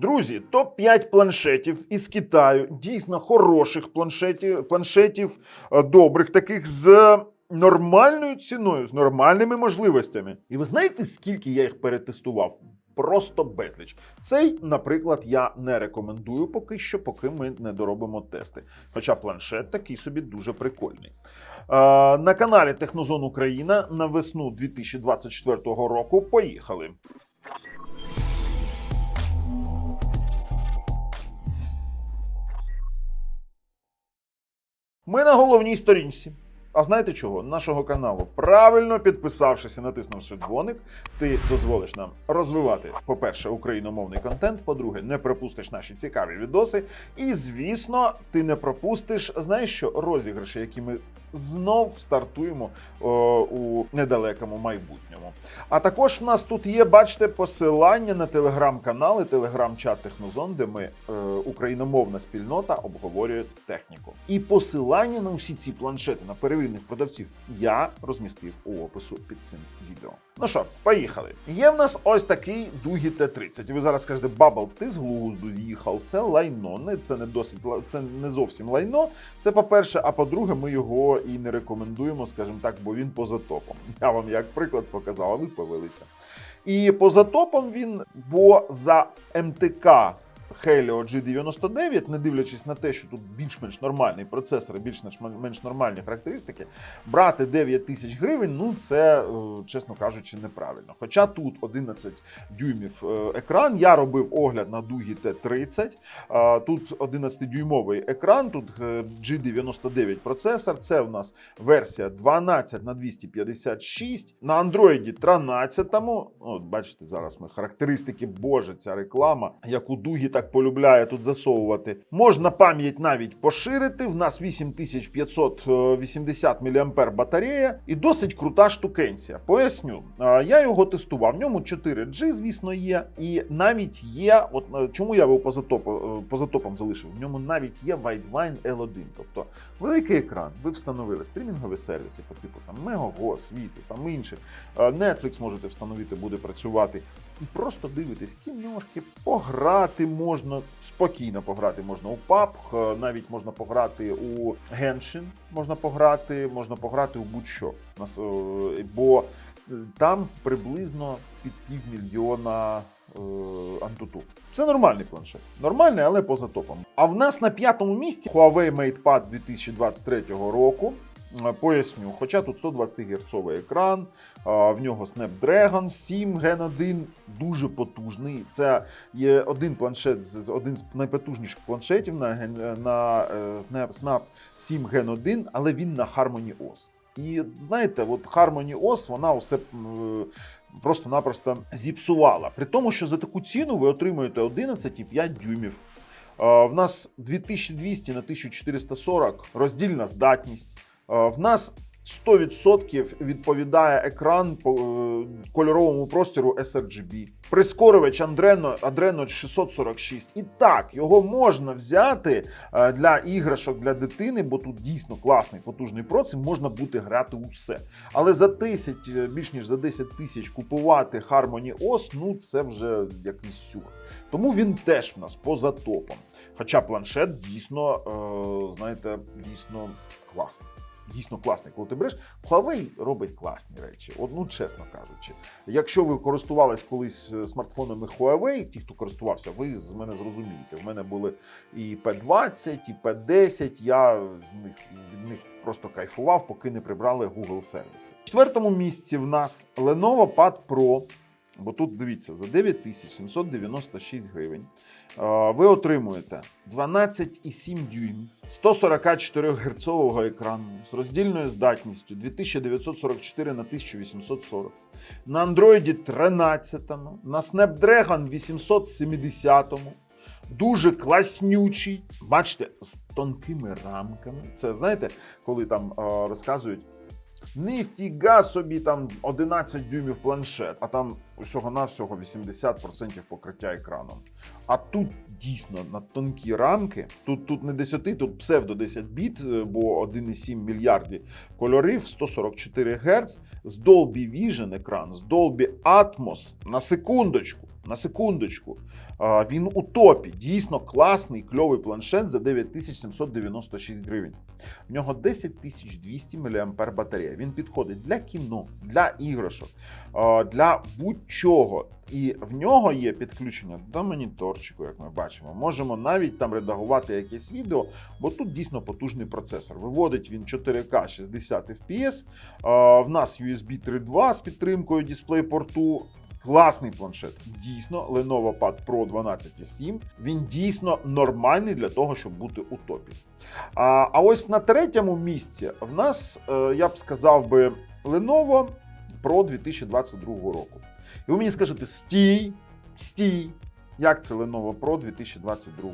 Друзі, топ-5 планшетів із Китаю, дійсно хороших планшетів, планшетів добрих, таких з нормальною ціною, з нормальними можливостями. І ви знаєте, скільки я їх перетестував? Просто безліч. Цей, наприклад, я не рекомендую поки що, поки ми не доробимо тести. Хоча планшет такий собі дуже прикольний. Е, на каналі Технозон Україна на весну 2024 року поїхали. Ми на головній сторінці. А знаєте чого? Нашого каналу. Правильно підписавшись і натиснувши дзвоник, ти дозволиш нам розвивати, по-перше, україномовний контент, по-друге, не пропустиш наші цікаві відоси. І, звісно, ти не пропустиш, знаєш що, розіграші, які ми знов стартуємо о, у недалекому майбутньому. А також в нас тут є, бачите, посилання на телеграм-канал і телеграм-чат Технозон, де ми е, україномовна спільнота обговорює техніку. І посилання на усі ці планшети на перевірених продавців я розмістив у опису під цим відео. Ну що, поїхали. Є в нас ось такий Дугі Т-30. Ви зараз скажете, Бабл, ти з глузду з'їхав. Це лайно. Не це не досить це не зовсім лайно. Це по-перше, а по-друге, ми його і не рекомендуємо, скажімо так, бо він поза топом. Я вам як приклад показав, а ви повелися. І поза топом він, бо за МТК Helio G99, не дивлячись на те, що тут більш-менш нормальний процесор, більш-менш нормальні характеристики, брати 9 тисяч гривень, ну це, е, чесно кажучи, неправильно. Хоча тут 11 дюймів е, екран, я робив огляд на Дугі Т30, е, тут 11-дюймовий екран, тут е, G99 процесор, це в нас версія 12 на 256, на Android 13. От бачите, зараз ми характеристики, боже, ця реклама, яку Дугі так полюбляє тут засовувати. Можна пам'ять навіть поширити. В нас 8580 мАh батарея і досить крута штукенція. Поясню, я його тестував. В ньому 4G, звісно, є, і навіть є. От е, чому я його поза, топ, е, топом залишив? В ньому навіть є Widevine L1, тобто великий екран. Ви встановили стрімінгові сервіси по типу там Megogo, Світу, там інших. Е, Netflix можете встановити, буде працювати. Просто дивитись кіношки, пограти можна, спокійно пограти можна у PUBG, навіть можна пограти у Genshin, можна пограти, можна пограти у будь-що. Е, Бо е, там приблизно під півмільйона е, Antutu. Це нормальний планшет. Нормальний, але поза топом. А в нас на п'ятому місці Huawei MatePad 2023 року. Е, Поясню, хоча тут 120 Гц екран, в нього Snapdragon 7 Gen 1 дуже потужний. Це є один планшет з один з найпотужніших планшетів на, на е, Snap, Snap 7 Gen 1, але він на Harmony OS. І знаєте, от Harmony OS, вона усе е, просто-напросто зіпсувала. При тому, що за таку ціну ви отримуєте 11,5 дюймів. В нас 2200 на 1440 роздільна здатність. Е, В нас 100% відповідає екран по е, кольоровому простору sRGB. Прискорювач Adreno, Adreno 646. І так, його можна взяти е, для іграшок для дитини, бо тут дійсно класний потужний процес, можна буде грати усе. Але за 10, е, більш ніж за 10 тисяч купувати Harmony OS, ну це вже якийсь сюр. Тому він теж в нас поза топом. Хоча планшет дійсно, знаєте, дійсно класний. Дійсно класний, коли ти береш. Huawei робить класні речі, от, ну чесно кажучи. Якщо ви користувались колись е, смартфонами Huawei, ті, хто користувався, ви з мене зрозумієте. В мене були і P20, і P10. Я з них від них просто кайфував, поки не прибрали Google сервіси. В четвертому місці в нас Lenovo Pad Pro. Бо тут дивіться, за 9796 гривень ви отримуєте 12,7 дюйм 144 герцового екрану з роздільною здатністю 2944 на 1840 на Android 13, на Snapdragon 870. Дуже класнючий. Бачите, з тонкими рамками. Це знаєте, коли там розказують. Ніфіга собі там 11 дюймів планшет, а там усього-навсього 80% покриття екраном. А тут дійсно на тонкі рамки. Тут, тут не 10, тут псевдо 10 біт, е, бо 1,7 мільярдів кольорів, 144 Гц, з Dolby Vision екран, з Dolby Atmos. На секундочку. На секундочку, він у топі. Дійсно класний, кльовий планшет за 9796 гривень. В нього 10200 мАh батарея. Він підходить для кіно, для іграшок, для будь-чого. І в нього є підключення до моніторчику, як ми бачимо. Можемо навіть там редагувати якесь відео, бо тут дійсно потужний процесор. Виводить він 4К 60 FPS. В нас USB 3.2 з підтримкою дисплей-порту. Класний планшет. Дійсно, Lenovo Pad Pro 12.7. Він дійсно нормальний для того, щоб бути у топі. А, а ось на третьому місці в нас, е, я б сказав би, Lenovo Pro 2022 року. І ви мені скажете: стій, стій. Як це Lenovo Pro 2022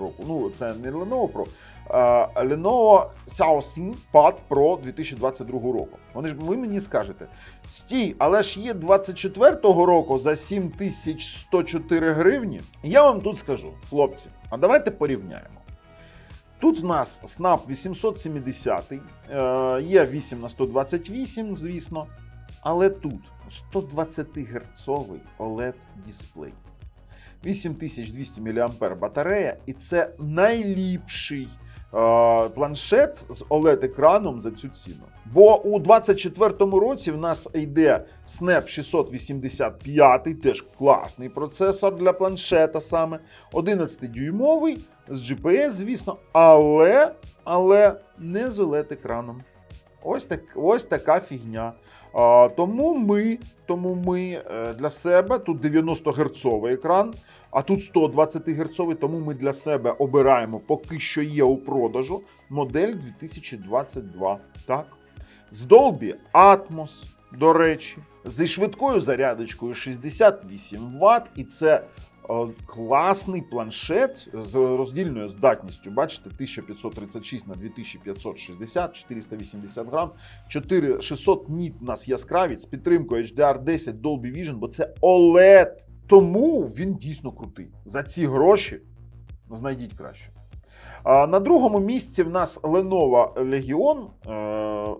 року? Ну, це не Lenovo Pro, а Lenovo Xiaoxing Pad Pro 2022 року. Вони ж ви мені скажете: стій, але ж є 24-го року за 7104 гривні. Я вам тут скажу, хлопці, а давайте порівняємо. Тут в нас Snap 870, е, є 8 на 128, звісно, але тут 120 Герцовий OLED дисплей. 8200 мАh батарея, і це найліпший е, планшет з OLED-екраном за цю ціну. Бо у 24-му році в нас йде Snap 685, теж класний процесор для планшета саме. 11-дюймовий з GPS, звісно, але, але не з OLED-екраном. Ось, так, ось така фігня. А, тому ми, тому ми е, для себе тут 90 герцовий екран, а тут 120 герцовий, тому ми для себе обираємо, поки що є у продажу, модель 2022. Так. З Dolby Atmos, до речі, зі швидкою зарядочкою 68 Вт, і це класний планшет з роздільною здатністю. Бачите, 1536 на 2560, 480 грам, 4, 600 ніт у нас яскравість з підтримкою HDR10 Dolby Vision, бо це OLED. Тому він дійсно крутий. За ці гроші знайдіть краще. На другому місці в нас Lenovo Legion, е,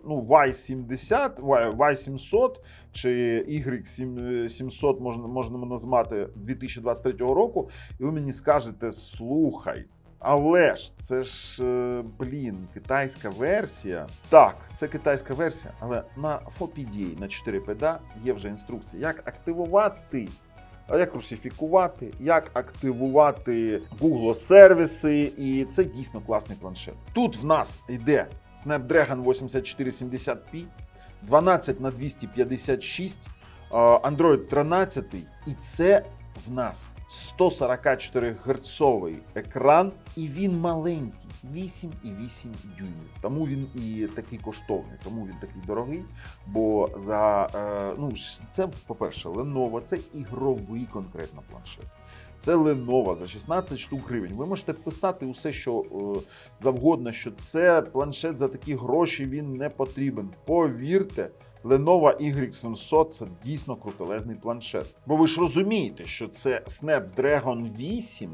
ну, Y70, Y- Y700 чи Y700 можна, можна назвати 2023 року. І ви мені скажете: слухай, але ж це ж, е, блін, китайська версія. Так, це китайська версія, але на FOPDA на 4 педа є вже інструкція, як активувати як русифікувати, як активувати Google сервіси, і це дійсно класний планшет. Тут в нас йде Snapdragon 8470p, 12 на 256, Android 13, і це в нас 144 герцовий екран, і він маленький, 8,8 дюймів. Тому він і такий коштовний, тому він такий дорогий. Бо за е, ну це, по-перше, Lenovo, це ігровий конкретно планшет. Це Lenovo за 16 штук гривень. Ви можете писати усе, що е, завгодно, що це планшет за такі гроші він не потрібен. Повірте, Lenovo Y700 це дійсно крутелезний планшет. Бо ви ж розумієте, що це Snapdragon 8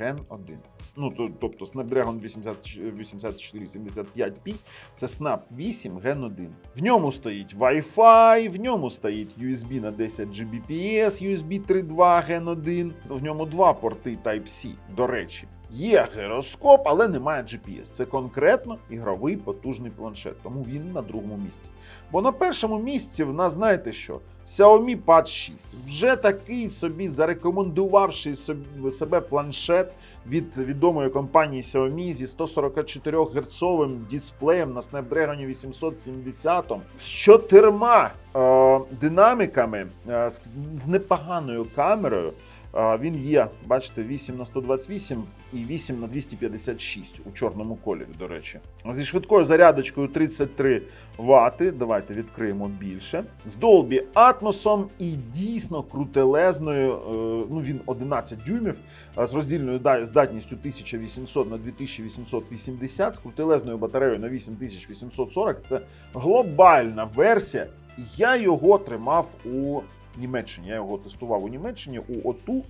Gen 1. Ну, то- тобто Snapdragon 8475P це Snap 8 Gen 1. В ньому стоїть Wi-Fi, в ньому стоїть USB на 10 Gbps, USB 3.2 Gen 1. В ньому два порти Type-C, до речі. Є гироскоп, але немає GPS. Це конкретно ігровий потужний планшет, тому він на другому місці. Бо на першому місці в нас, знаєте що? Xiaomi Pad 6. Вже такий собі зарекомендувавший собі, себе планшет від відомої компанії Xiaomi зі 144 герцовим дисплеєм на Snapdragon 870 з чотирма е, динаміками, е, з непоганою камерою. Він є, бачите, 8 на 128 і 8 на 256 у чорному кольорі, до речі. Зі швидкою зарядочкою 33 Вт. Давайте відкриємо більше. З Dolby Atmos і дійсно крутелезною. е, Ну він 11 дюймів з роздільною здатністю 1800 на 2880 з крутелезною батареєю на 8840. Це глобальна версія. Я його тримав у Німеччині. Я його тестував у Німеччині у ОТУ.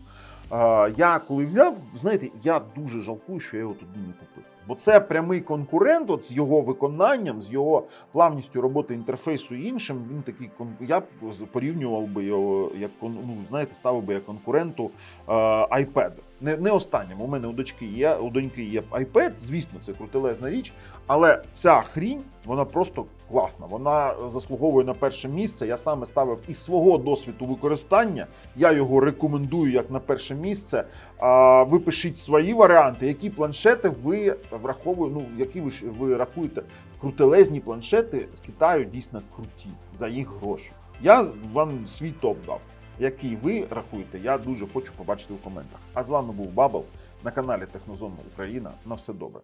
Я коли взяв, знаєте, я дуже жалкую, що я його тоді не купив. Бо це прямий конкурент от з його виконанням, з його плавністю роботи інтерфейсу і іншим. Він такий я б порівнював би його як ну, знаєте, ставив би як конкуренту е, iPad. Не, не останнім. У мене у дочки є у доньки є iPad, звісно, це крутелезна річ, але ця хрінь вона просто класна. Вона заслуговує на перше місце. Я саме ставив із свого досвіду використання. Я його рекомендую як на перше місце. А, ви пишіть свої варіанти, які планшети ви враховуєте, ну які ви, ж- ви рахуєте крутелезні планшети з Китаю дійсно круті за їх гроші. Я вам свій топ дав. Який ви рахуєте, я дуже хочу побачити у коментах. А з вами був Бабл на каналі Технозона Україна. На все добре.